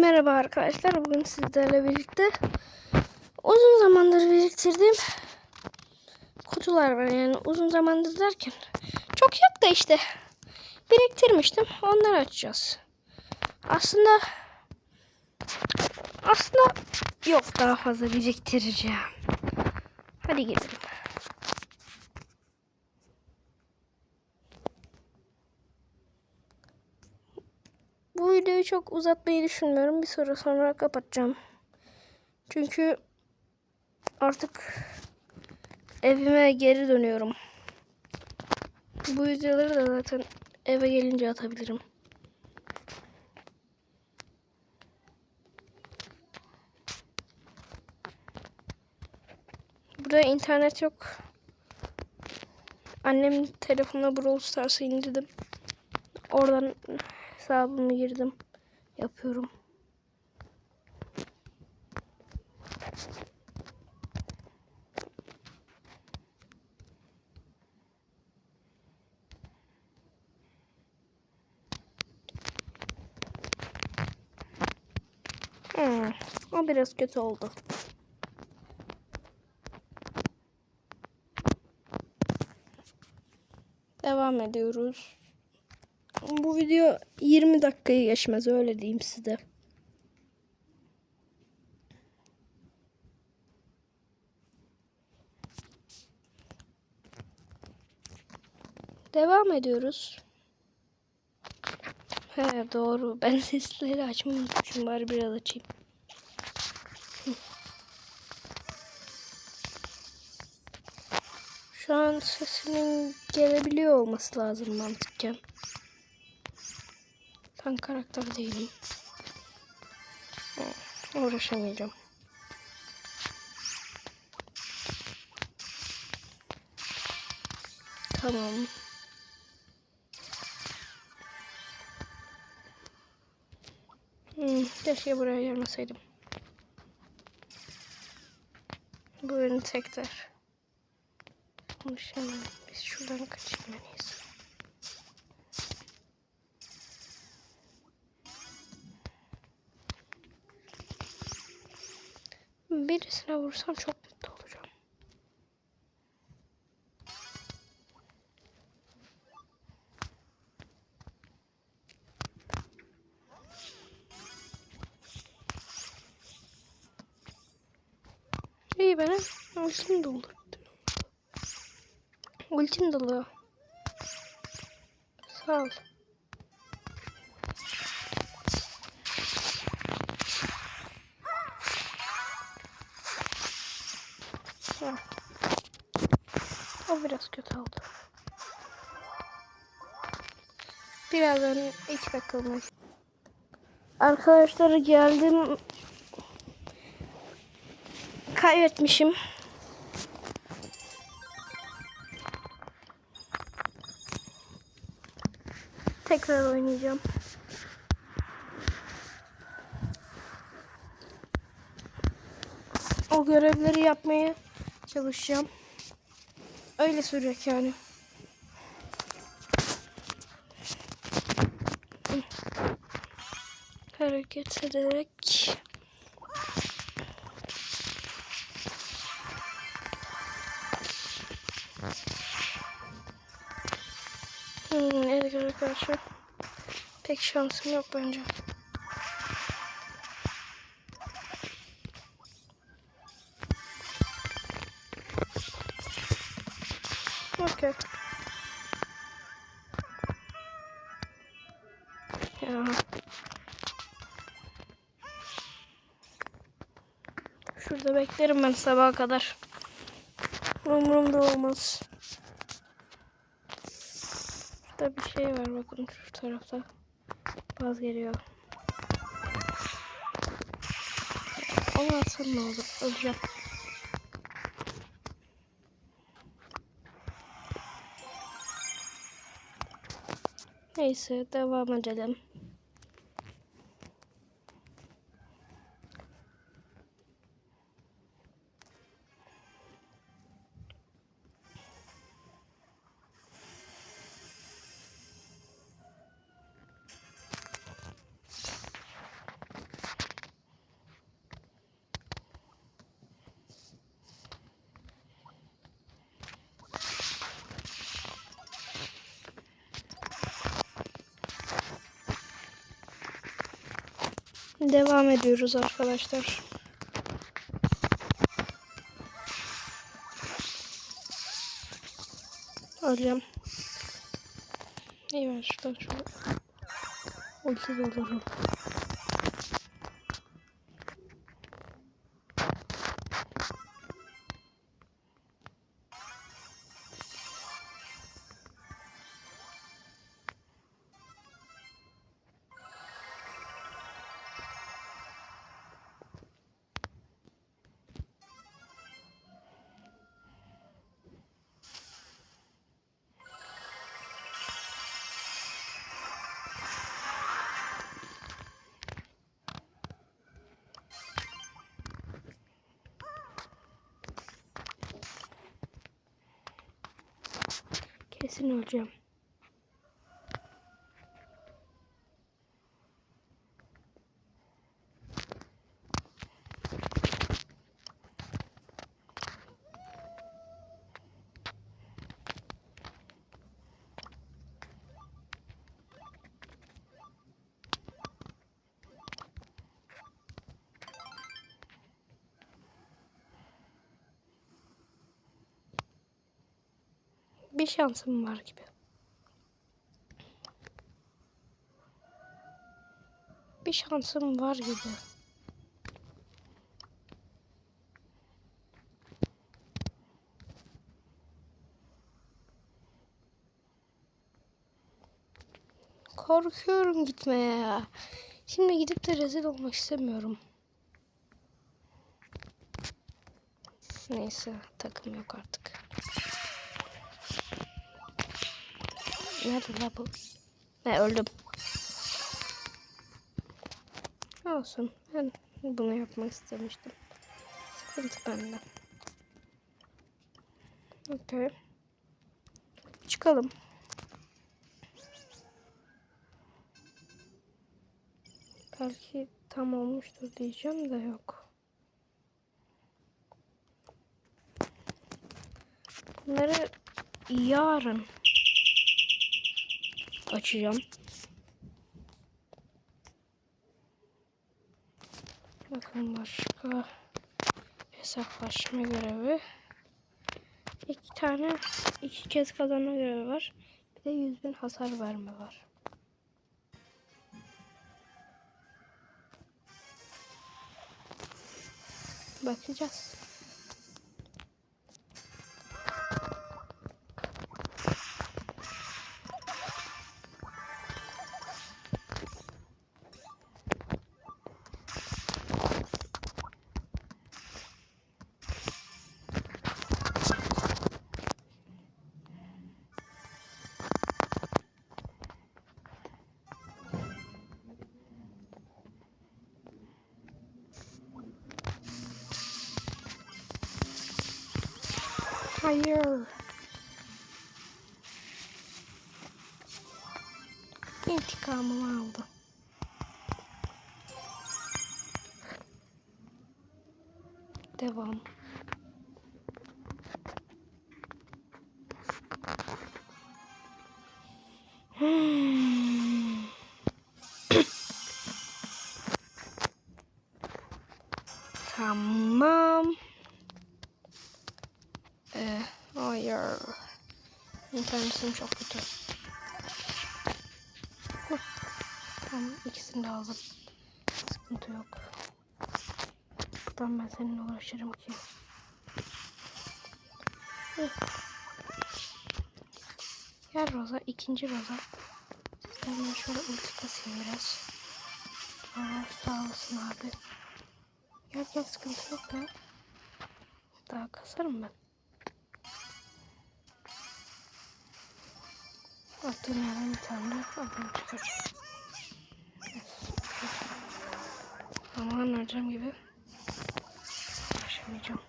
Merhaba arkadaşlar. Bugün sizlerle birlikte uzun zamandır biriktirdiğim kutular var. Yani uzun zamandır derken çok yok da işte biriktirmiştim. Onları açacağız. Aslında aslında yok daha fazla biriktireceğim. Hadi gidelim. Bu videoyu çok uzatmayı düşünmüyorum. Bir süre sonra kapatacağım. Çünkü artık evime geri dönüyorum. Bu videoları da zaten eve gelince atabilirim. Burada internet yok. Annemin telefonuna Brawl Stars'ı indirdim. Oradan hesabımı girdim. Yapıyorum. Hmm, o biraz kötü oldu. Devam ediyoruz. Bu video 20 dakikayı geçmez öyle diyeyim size. Devam ediyoruz. He doğru. Ben sesleri açmayı unutmuşum. Bari biraz açayım. Şu an sesinin gelebiliyor olması lazım mantıken. Ben karakter değilim. Uğraşamayacağım. Tamam. Hmm, buraya gelmeseydim. Buyurun tekrar. Konuşamam. Biz şuradan kaçayım Birisine vursam çok mutlu olacağım. İyi benim ultim doldu. Ultim dolu. Sağ ol. Biraz kötü oldu. Birazdan dakika olmuş. Arkadaşlar geldim. Kaybetmişim. Tekrar oynayacağım. O görevleri yapmaya çalışacağım. Öyle sürecek yani. Hareket ederek Hmm, Edgar'a karşı pek şansım yok bence. Okey. Ya. Şurada beklerim ben sabaha kadar. Umurumda olmaz. Şurada bir şey var bakın şu tarafta. Baz geliyor. Onu atsam ne olur? Öleceğim. Neyse devam edelim. Devam ediyoruz arkadaşlar. Öleceğim. İyi ver şuradan şöyle. Ulti doldururum. Kesin öleceğim. Bir şansım var gibi. Bir şansım var gibi. Korkuyorum gitmeye ya. Şimdi gidip de rezil olmak istemiyorum. Neyse takım yok artık. Nerede la bu? Ne öldüm. Olsun. Ben bunu yapmak istemiştim. Sıkıntı bende. Okey. Çıkalım. Belki tam olmuştur diyeceğim de yok. Bunları yarın açacağım. Bakın başka hesaplaşma görevi. İki tane iki kez kazanma görevi var. Bir de 100 bin hasar verme var. Bakacağız. Hayır. İntikamımı aldı. Devam. Hmm. tamam. Ee, hayır. İnternetim çok kötü. Huh. Tamam ikisini de aldım. Sıkıntı yok. Tamam ben seninle uğraşırım ki. İyi. Gel Roza, ikinci Roza. Sizden şöyle ulti kasayım biraz. Aa, sağ olasın abi. Gel gel sıkıntı yok ya. Daha kasarım ben. Yerden bir tane adam çıkar. Aman harcam gibi. Yaşamayacağım.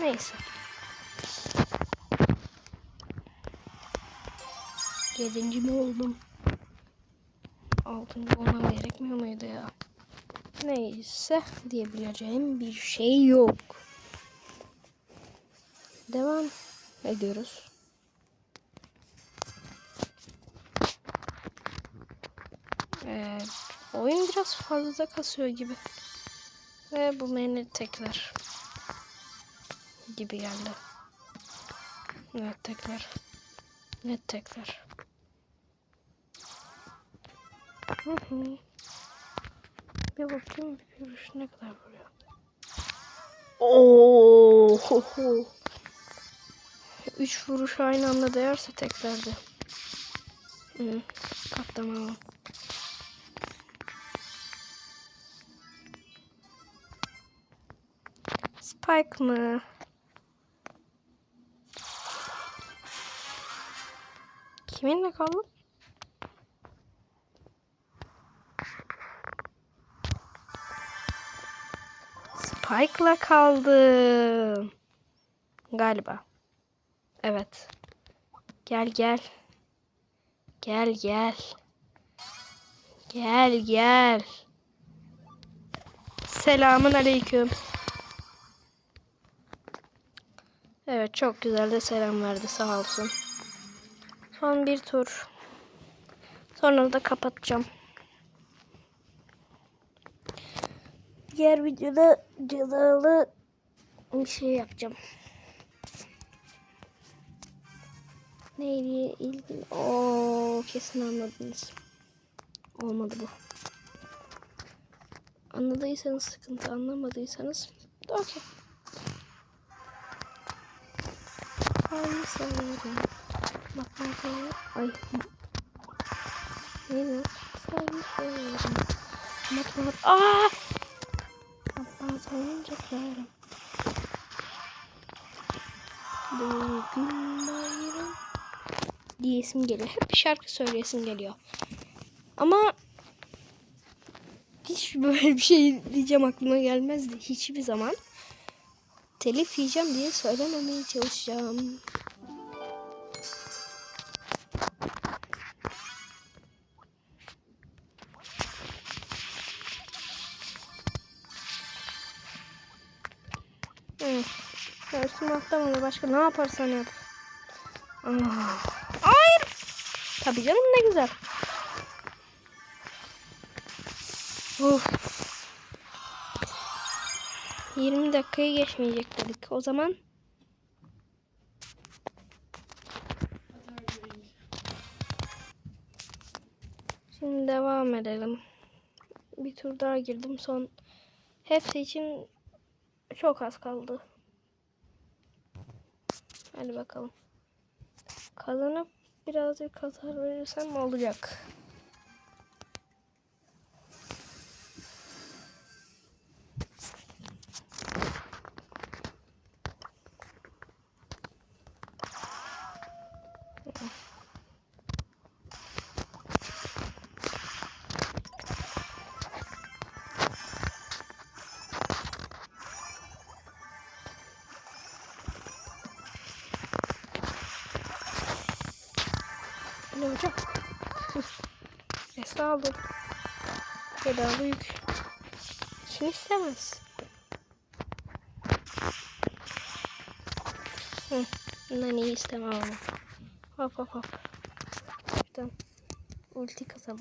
Neyse. Yedinci mi oldum? Altıncı olmam gerekmiyor muydu ya? Neyse diyebileceğim bir şey yok. Devam ediyoruz. Oyun biraz fazla kasıyor gibi. Ve bu beni tekrar. Gibi geldi. Evet tekrar. Net tekrar. Bir bakayım bir vuruş ne kadar vuruyor. Oo. Üç vuruş aynı anda değerse tekrardı. Hı. Kaptamam. Spike mı? Kiminle kaldım? Spike'la kaldım. Galiba. Evet. Gel gel. Gel gel. Gel gel. Selamun aleyküm. Evet çok güzel de selam verdi sağ olsun. Son bir tur. Sonra da kapatacağım. Diğer videoda cezalı bir şey yapacağım. Neyle ilgili? Oo kesin anladınız. Olmadı bu. Anladıysanız sıkıntı, anlamadıysanız okey. Aynı sayıyorum. Matematiğe ay neydi? Sayıyorum. Matematik. Aa! Matematiğe ceklerim. Bugün bayram diyesim geliyor. Hep şarkı söyleyesim geliyor. Ama hiç böyle bir şey diyeceğim aklıma gelmezdi. Hiçbir zaman telif yiyeceğim diye söylememeye çalışacağım. Hı. Ya üstüme atlamadı. Başka ne yaparsan yap. Ah. Tabii canım ne güzel. Of. 20 dakikayı geçmeyecek dedik. O zaman Şimdi devam edelim. Bir tur daha girdim. Son hepsi için çok az kaldı. Hadi bakalım. Kazanıp birazcık hasar verirsem olacak. Esra aldı. Bedava yük. Kim istemez? Hı, bundan iyi istemem ama. Hop hop hop. Şuradan ulti kasalım.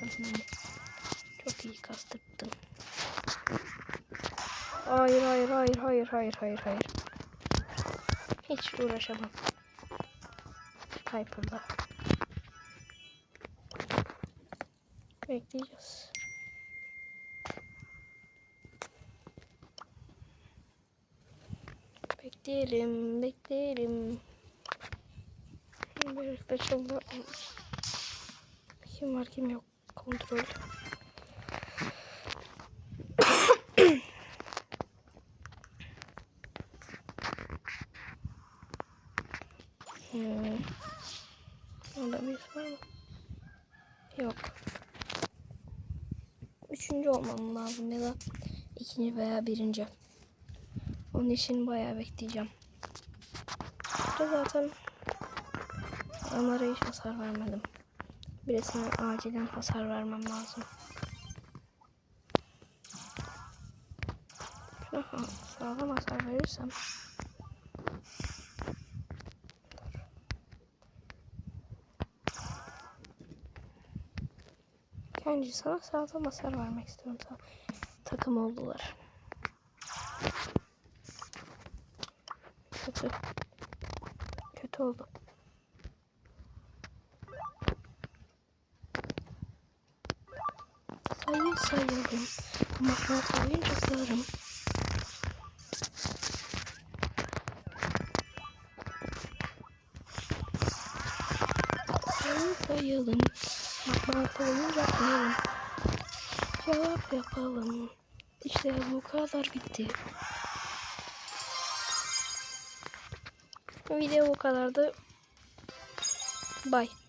Hı. Çok iyi kastırttın. Hayır hayır hayır hayır hayır hayır hayır. Hiç uğraşamam. Piper'la. Bekleyeceğiz. Bekleyelim, bekleyelim. Bir special'da kim var kim yok kontrol. hmm. Orada birisi var mı? Yok. Üçüncü olmam lazım ya da ikinci veya birinci. Onun için bayağı bekleyeceğim. Burada zaten onlara hiç hasar vermedim. Birisine acilen hasar vermem lazım. Şuna ha- sağlam hasar verirsem Bence sana sağlam hasar vermek istiyorum. Sana. Takım oldular. Kötü. Kötü oldu. Sayı sayalım. Matematik oyuncaklarım. Sayı sayalım. Matematik oyuncaklarım. Cevap yapalım. İşte bu kadar bitti. Video bu kadardı. Bye.